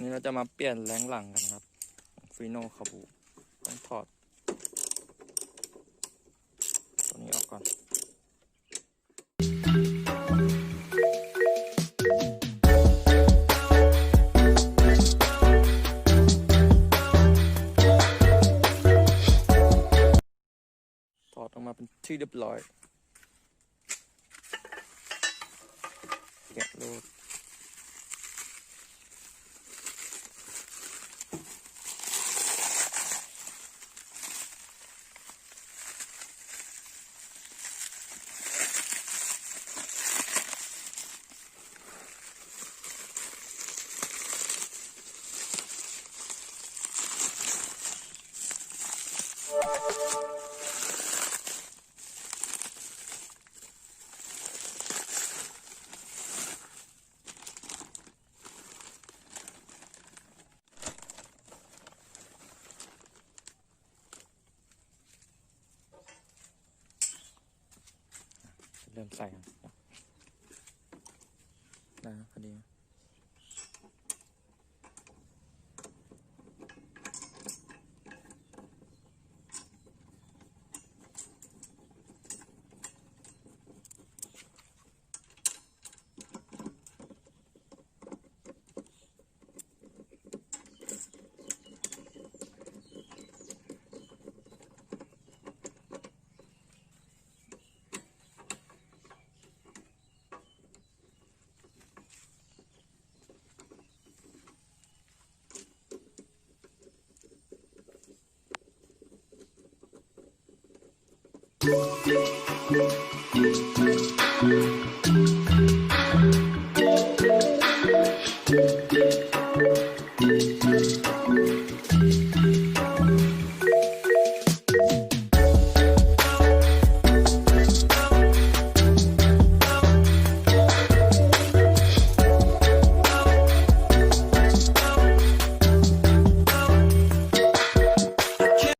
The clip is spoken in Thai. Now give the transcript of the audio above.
วันนี้เราจะมาเปลี่ยนแรงหลังกันครับฟีโนคาบูต้องถอด ตัวนี้ออกก่อนถอดออกมาเป็นที่เรียบร้อยแกะโลด เริ่มใส่นะพอดี thank you